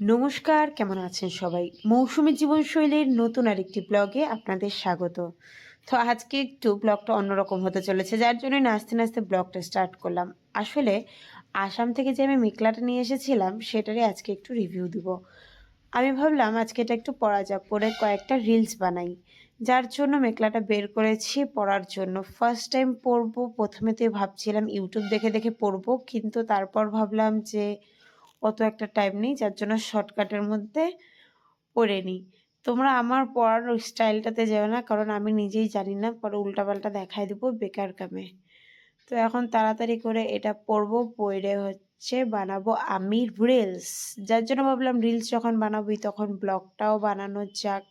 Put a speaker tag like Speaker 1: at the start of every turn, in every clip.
Speaker 1: নমস্কার, কেমন আছেন সবাই? মৌসুমী জীবনশৈলীর নতুন আরেকটি ব্লগে আপনাদের স্বাগত। তো আজকে একটু ব্লগটা অন্যরকম হতে চলেছে, যার জন্য নাচতে নাচতে ব্লগটা স্টার্ট করলাম। আসলে আসাম থেকে যে আমি মেকলাটা নিয়ে এসেছিলাম, সেটারই আজকে একটু রিভিউ দিব। আমি ভাবলাম আজকে এটা একটু পড়া যাক পরে কয়েকটা রিলস বানাই। যার জন্য মেকলাটা বের করেছি পড়ার জন্য। ফার্স্ট টাইম পড়ব, প্রথমে তো ভাবছিলাম ইউটিউব দেখে দেখে পড়ব, কিন্তু তারপর ভাবলাম যে অত একটা টাইম নেই, যার জন্য শর্টকাটের মধ্যে পরে নিই। তোমরা আমার পড়ার স্টাইলটাতে যাও না, কারণ আমি নিজেই জানি না, পরে উল্টাপাল্টা দেখাই দেবো বেকার কামে। তো এখন তাড়াতাড়ি করে এটা পরবো পরে হচ্ছে বানাবো আমি রিলস যার জন্য ভাবলাম রিলস যখন বানাবোই, তখন ব্লগটাও বানানো যাক।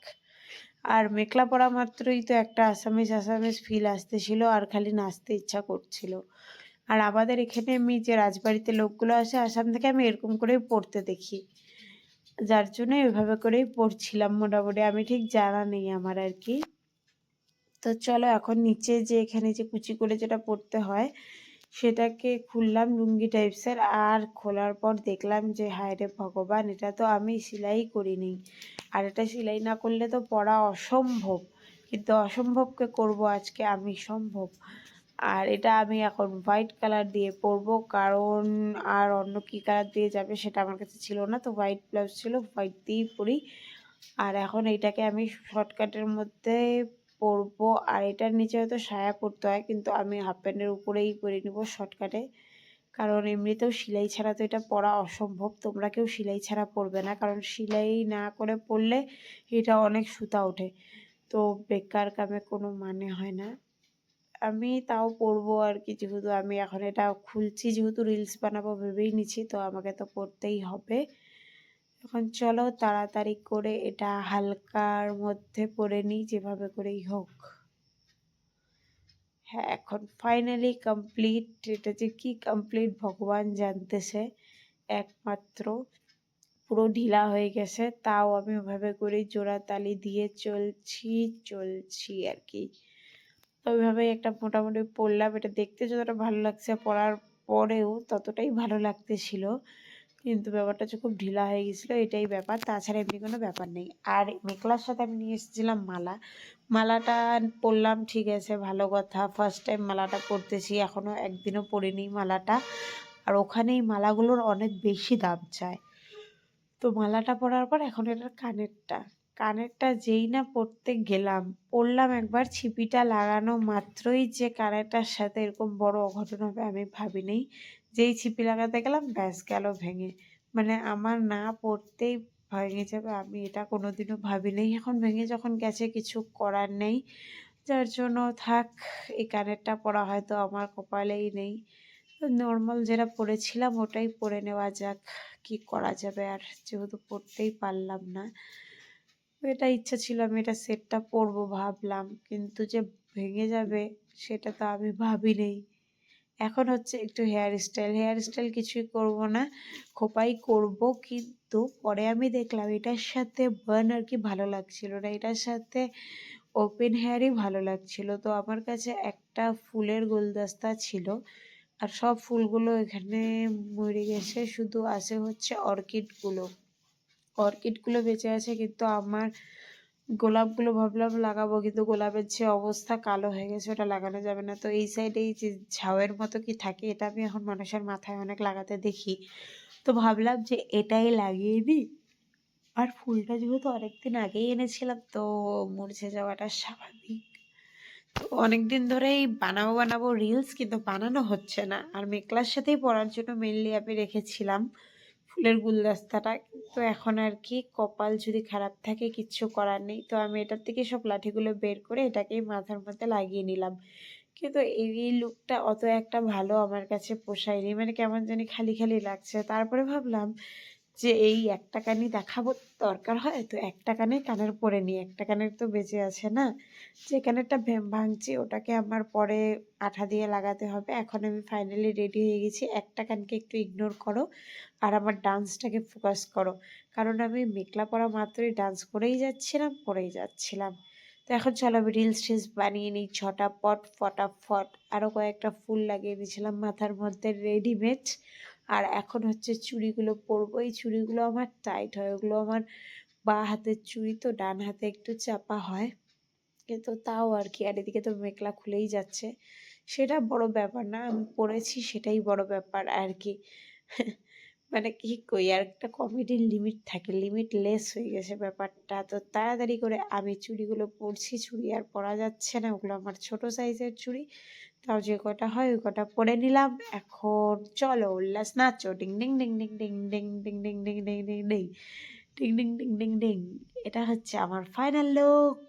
Speaker 1: আর মেকলা পড়া মাত্রই তো একটা আসামিস আসামিস ফিল আসতেছিল, আর খালি নাচতে ইচ্ছা করছিল। আর আমাদের এখানে আমি যে রাজবাড়িতে লোকগুলো আসে, আসাম থেকে আমি এরকম করেই পড়তে দেখি। যার জন্য এভাবে করেই পড়ছিলাম মোটামুটি। আমি ঠিক জানা নেই আমার আর কি। তো চলো এখন নিচে যে এখানে যে কুচি করে যেটা পড়তে হয়, সেটাকে খুললাম লুঙ্গি টাইপসের আর খোলার পর দেখলাম যে, হায় রে ভগবান, এটা তো আমি সেলাই করিনি। আর এটা সেলাই না করলে তো পড়া অসম্ভব। কিন্তু অসম্ভবকে করব আজকে আমি, সম্ভব। আর এটা আমি এখন হোয়াইট কালার দিয়ে পরবো, কারণ আর অন্য কী কালার দিয়ে যাবে সেটা আমার কাছে ছিল না, তো হোয়াইট ব্লাউজ ছিল হোয়াইট দিয়েই পরি। আর এখন এইটাকে আমি শর্টকাটের মধ্যে পরবো, আর এটার নিচে হয়তো সায়া পরতে হয়, কিন্তু আমি হাফ প্যান্টের উপরেই পরে নিব শর্টকাটে কারণ এমনিতেও সেলাই ছাড়া তো এটা পরা অসম্ভব, তোমরা কেউ সেলাই ছাড়া পরবে না, কারণ সেলাই না করে পরলে এটা অনেক সুতা ওঠে। তো বেকার কামে কোনো মানে হয় না। আমি তাও পরবো আর কি যেহেতু আমি এখন এটা খুলছি, যেহেতু রিলস বানাবো ভেবেই নিচ্ছি তো আমাকে তো পড়তেই হবে। এখন চলো তাড়াতাড়ি করে এটা হালকার মধ্যে পরে নিই, যেভাবে করেই হোক। হ্যাঁ এখন ফাইনালি কমপ্লিট এটা যে কি কমপ্লিট ভগবান জানতেছে, একমাত্র। পুরো ঢিলা হয়ে গেছে, তাও আমি ওভাবে করে জোড়া তালি দিয়ে চলছি চলছি আর কি ওইভাবেই একটা মোটামুটি পরলাম এটা দেখতে যতটা ভালো লাগছে পরার পরেও ততটাই ভালো লাগতেছিল। কিন্তু ব্যাপারটা হচ্ছে খুব ঢিলা হয়ে গেছিল এটাই ব্যাপার। তাছাড়া এমনি কোনো ব্যাপার নেই। আর মেকলার সাথে আমি নিয়ে এসেছিলাম মালা। মালাটা পরলাম ঠিক আছে, ভালো কথা। ফার্স্ট টাইম মালাটা পরতেছি এখনও একদিনও পরিনি মালাটা। আর ওখানেই মালাগুলোর অনেক বেশি দাম চায়। তো মালাটা পরার পর এখন এটার কানেরটা। কানেরটা যেই না পরতে গেলাম পরলাম একবার ছিপিটা লাগানো মাত্রই যে কানেরটার সাথে এরকম বড় অঘটন হবে আমি ভাবিনি। যেই ছিপি লাগাতে গেলাম, ব্যাস গেল ভেঙে। মানে আমার না পড়তেই ভেঙে যাবে, আমি এটা কোনোদিনও ভাবিনি। এখন ভেঙে যখন গেছে, কিছু করার নেই। যার জন্য থাক, এই কানেরটা পরা হয়তো আমার কপালেই নেই। নর্মাল যেটা পরেছিলাম ওটাই পরে নেওয়া যাক, কি করা যাবে? আর যেহেতু পড়তেই পারলাম না এটা ইচ্ছা ছিল আমি এটা সেটটা পরবো ভাবলাম। কিন্তু যে ভেঙে যাবে সেটা তো আমি ভাবি নেই এখন হচ্ছে একটু হেয়ার স্টাইল হেয়ার স্টাইল কিছুই করব না, খোপাই করব। কিন্তু পরে আমি দেখলাম এটার সাথে বার্ন আর কি ভালো লাগছিল না। এটার সাথে ওপেন হেয়ারই ভালো লাগছিল। তো আমার কাছে একটা ফুলের গোলদস্তা ছিল আর সব ফুলগুলো এখানে মরে গেছে। শুধু আছে হচ্ছে অর্কিডগুলো অর্কিডগুলো বেঁচে আছে, কিন্তু আমার গোলাপগুলো ভাবলাম লাগাবো, কিন্তু গোলাপের যে অবস্থা কালো হয়ে গেছে, ওটা লাগানো যাবে না। তো এই সাইডে এই যে ঝাউয়ের মতো কি থাকে, এটা আমি এখন মানুষের মাথায় অনেক লাগাতে দেখি। তো ভাবলাম যে এটাই লাগিয়ে দিই। আর ফুলটা যেহেতু অনেকদিন আগেই এনেছিলাম, তো মরছে যাওয়াটা স্বাভাবিক। তো অনেকদিন ধরেই বানাবো বানাবো রিলস কিন্তু বানানো হচ্ছে না। আর মেকলার সাথেই পরার জন্য মেনলি আমি রেখেছিলাম। ফুলের গুলদস্তাটা। তো এখন আর কি, কপাল যদি খারাপ থাকে, কিচ্ছু করার নেই। তো আমি এটার থেকে সব লাঠিগুলো বের করে এটাকেই মাথার মধ্যে লাগিয়ে নিলাম। কিন্তু এই লুকটা অত একটা ভালো আমার কাছে পোষায়নি। মানে কেমন জানি খালি খালি লাগছে। তারপরে ভাবলাম যে, এই একটা কানই দেখাবো দরকার হয়, তো একটা কানে কানের পরে নিই। একটা কানের তো বেঁচে আছে না? যে, কানেরটা ভাঙছি, ওটাকে আমার পরে আঠা দিয়ে লাগাতে হবে। এখন আমি ফাইনালি রেডি হয়ে গেছি। একটা কানকে একটু ইগনোর করো আর আমার ডান্সটাকে ফোকাস করো। কারণ আমি মেকলা পরা মাত্রই ডান্স করেই যাচ্ছিলাম করেই যাচ্ছিলাম। তো এখন চলো আমি রিলস টিলস বানিয়ে নিই ছটা পট ফটাফট। আরও কয়েকটা ফুল লাগিয়ে দিয়েছিলাম মাথার মধ্যে রেডিমেড আর এখন হচ্ছে চুড়িগুলো পরবো। এই চুড়িগুলো আমার টাইট হয়, ওগুলো আমার বা হাতের চুড়ি তো ডান হাতে একটু চাপা হয়। কিন্তু তাও আর কি, আর এদিকে তো মেঘলা খুলেই যাচ্ছে। সেটা বড় ব্যাপার না, আমি পড়েছি সেটাই বড় ব্যাপার আর কি। মানে কি কই আর একটা কমেডির লিমিট থাকে লিমিট লেস হয়ে গেছে ব্যাপারটা। তো তাড়াতাড়ি করে আমি চুড়িগুলো পরছি, চুড়ি আর পরা যাচ্ছে না। ওগুলো আমার ছোট সাইজের চুড়ি তাও যে কটা হয় ওই কটা পরে নিলাম এখন চলো উল্লাস নাচো ding ding ding ding ding ding ding ding ding ding ding ding ding ding ding ding ding এটা হচ্ছে আমার ফাইনাল লুক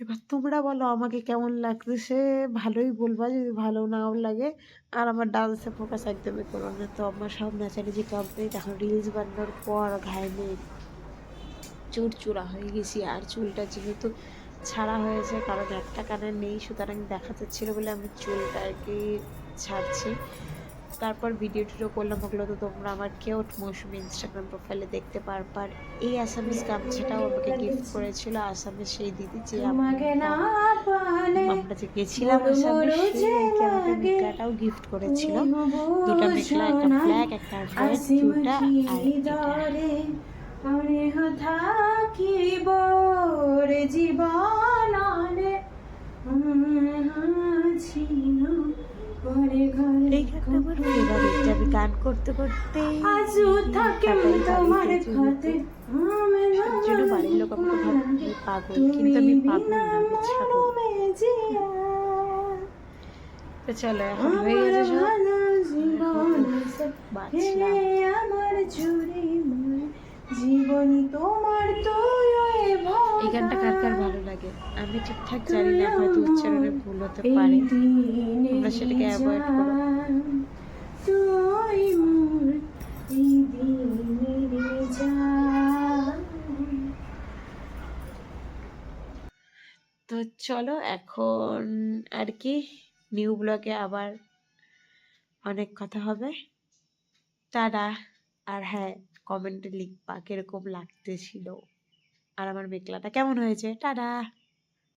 Speaker 1: এবার তোমরা বলো আমাকে কেমন লাগতেছে ভালোই বলবা যদি ভালো নাও লাগে আর আমার ডান্সে ফোকাস একদমই করো না তো আমার সব ন্যাচারালি কমপ্লিট এখন রিলস বানানোর পর ঘাইমে চুরচুরা হয়ে গেছি আর চুলটা যেহেতু ছাড়া হয়েছে কারণ একটা কানে নেই সুতরাং দেখা যাচ্ছিল বলে আমি চুলটা আর কি ছাড়ছি। তারপর ভিডিও টিডিও করলাম ওগুলো তো তোমরা আমার কেউ মৌসুমি ইনস্টাগ্রাম প্রোফাইলে দেখতে পারবার এই আসামিস গামছাটাও আমাকে গিফট করেছিল আসামের সেই দিদি যে আমরা যে গেছিলাম আসামে আমাকে মেঘলাটাও গিফট করেছিল। দুটো মেঘলা একটা ফ্ল্যাগ একটা দুটা আর
Speaker 2: অনেহ থাকিব রে জীবন ছিল ঘরে ঘরে
Speaker 1: আমি গান করতে করতে
Speaker 2: আজও থাকে তোমার খাতে
Speaker 1: জন্য বাড়ির লোক আমাকে ভাবে আমি পাগল কিন্তু আমি পাগল না আমি ছাগল। তো চলো এখন হয়ে গেছে সব। বাঁচলাম।
Speaker 2: আমার জুড়ে জীবন তোমার তো
Speaker 1: এই গানটা কার কার ভালো লাগে? আমি ঠিকঠাক জানি না হয়তো উচ্চারণে ভুল হতে পারে। তোমরা সেটাকে অ্যাভয়েড করো
Speaker 2: তুই মোর এই
Speaker 1: তো চলো এখন আর কি নিউ ব্লগে আবার অনেক কথা হবে। টাটা। আর হ্যাঁ কমেন্টে লিখবা কীরকম লাগতেছিল। আর আমার মেঘলাটা কেমন হয়েছে? টাটা!